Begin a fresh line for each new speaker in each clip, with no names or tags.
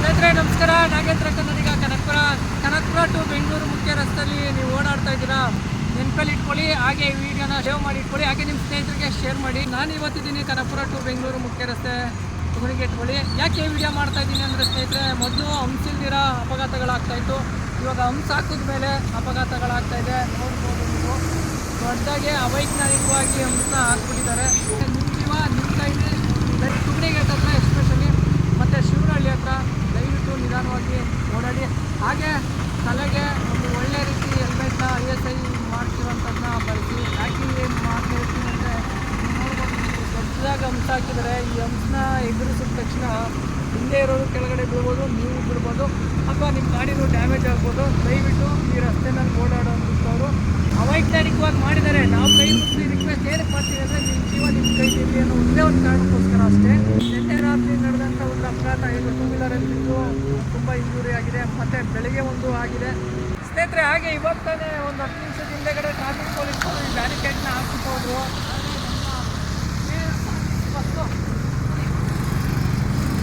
ಸ್ನೇಹಿತರೆ, ನಮಸ್ಕಾರ. ನಾಗೇಂದ್ರ ಕನ್ನಡಿಗ ಕನಕಪುರ ಕನಕಪುರ ಟು ಬೆಂಗಳೂರು ಮುಖ್ಯ ರಸ್ತೆಯಲ್ಲಿ ನೀವು ಓಡಾಡ್ತಾ ಇದ್ದೀರಾ? ನೆನಪಲ್ಲಿ ಇಟ್ಕೊಳ್ಳಿ, ಹಾಗೆ ಈ ವಿಡಿಯೋನ ಸೇವ್ ಮಾಡಿ ಇಟ್ಕೊಳ್ಳಿ, ಹಾಗೆ ನಿಮ್ಮ ಸ್ನೇಹಿತರಿಗೆ ಶೇರ್ ಮಾಡಿ. ನಾನು ಇವತ್ತಿದ್ದೀನಿ ಕನಕಪುರ ಟು ಬೆಂಗಳೂರು ಮುಖ್ಯ ರಸ್ತೆ ಹುಡುಗಿ ಇಟ್ಕೊಳ್ಳಿ. ಯಾಕೆ ವಿಡಿಯೋ ಮಾಡ್ತಾ ಇದ್ದೀನಿ ಅಂದರೆ ಸ್ನೇಹಿತರೆ, ಮೊದಲು ಹಂಸಿಲ್ದಿರ ಅಪಘಾತಗಳಾಗ್ತಾಯಿತ್ತು ಇವಾಗ ಹಂಸ ಹಾಕಿದ ಮೇಲೆ ಅಪಘಾತಗಳಾಗ್ತಾ ಇದೆ. ನೋಡ್ಬೋದು ನೀವು. ದೊಡ್ಡದಾಗಿ, ಅವೈಜ್ಞಾನಿಕವಾಗಿ ಹಂಸ ಹಾಕ್ಬಿಟ್ಟಿದ್ದಾರೆ. ನಿಮ್ಮ ನಿಮ್ಮ ಕೈಲಿ ನಿಧಾನವಾಗಿ ಓಡಾಡಿ, ಹಾಗೆ ತಲೆಗೆ ಒಂದು ಒಳ್ಳೆ ರೀತಿ ಹೆಲ್ಮೆಟ್ನ ಐ ಎಸ್ ಐ ಮಾಡ್ತಿರೋಂಥದ್ದನ್ನ ಬಳಸಿ, ಯಾಕೆ ಏನು ಮಾಡ್ತಾ ಅಂದರೆ ದೊಡ್ಡದಾಗಿ ಹಂಸ ಹಾಕಿದರೆ ಈ ಹಂಸನ ಎದುರಿಸಿದ ತಕ್ಷಣ ಹಿಂದೆ ಇರೋರು ಕೆಳಗಡೆ ಬಿಡ್ಬೋದು ನೀವು ಬಿಡ್ಬೋದು ಅಥವಾ ನಿಮ್ಮ ಗಾಡಿನೂ ಡ್ಯಾಮೇಜ್ ಆಗ್ಬೋದು. ದಯವಿಟ್ಟು ಈ ರಸ್ತೆನಲ್ಲಿ ಓಡಾಡೋಂಥವ್ರು ಅವೈಜ್ಞಾನಿಕವಾಗಿ ಮಾಡಿದ್ದಾರೆ. ನಾವು ಕೈ ಮುಗಿಸಿ ರಿಕ್ವೆಸ್ಟ್ ಏನಕ್ಕೆ ಮಾಡ್ತೀವಿ ಅಂದರೆ ನಿಮ್ಮ ಜೀವ ನಿಮ್ಮ ಕೈಯಲ್ಲಿ ಅನ್ನೋ ಒಂದೇ ಒಂದು ಕಾರಣಕ್ಕೋಸ್ಕರ ಅಷ್ಟೇ. ನಿನ್ನೆ ರಾತ್ರಿ ನಡೆದಂಥ ಒಂದು ಅಪಘಾತ ಬಿದ್ದು ತುಂಬ ಇಂಜುರಿ ಆಗಿದೆ. ಮತ್ತು ಬೆಳಿಗ್ಗೆ ಒಂದು ಆಗಿದೆ. ಸ್ನೇಹಿತರೆ, ಹಾಗೆ ಇವಾಗ ಒಂದು ಹತ್ತು ನಿಮಿಷದ ಹಿಂದೆಗಡೆ ಟ್ರಾಫಿಕ್ ಪೊಲೀಸರು ಈ ಬ್ಯಾರಿಕೇಡ್ನ ಬಸ್ಸು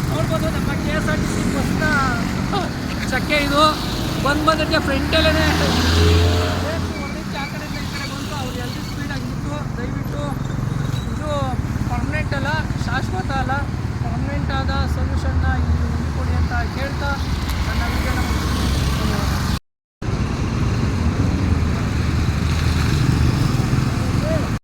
ನೋಡ್ಬೋದು, ನಮ್ಮ K S R T C ಬಸ್ನ ಚಕ್ಕೆ ಇದು. ಬಂದು ಬಂದಿದ್ದೆ ಫ್ರಂಟಲ್ಲೇ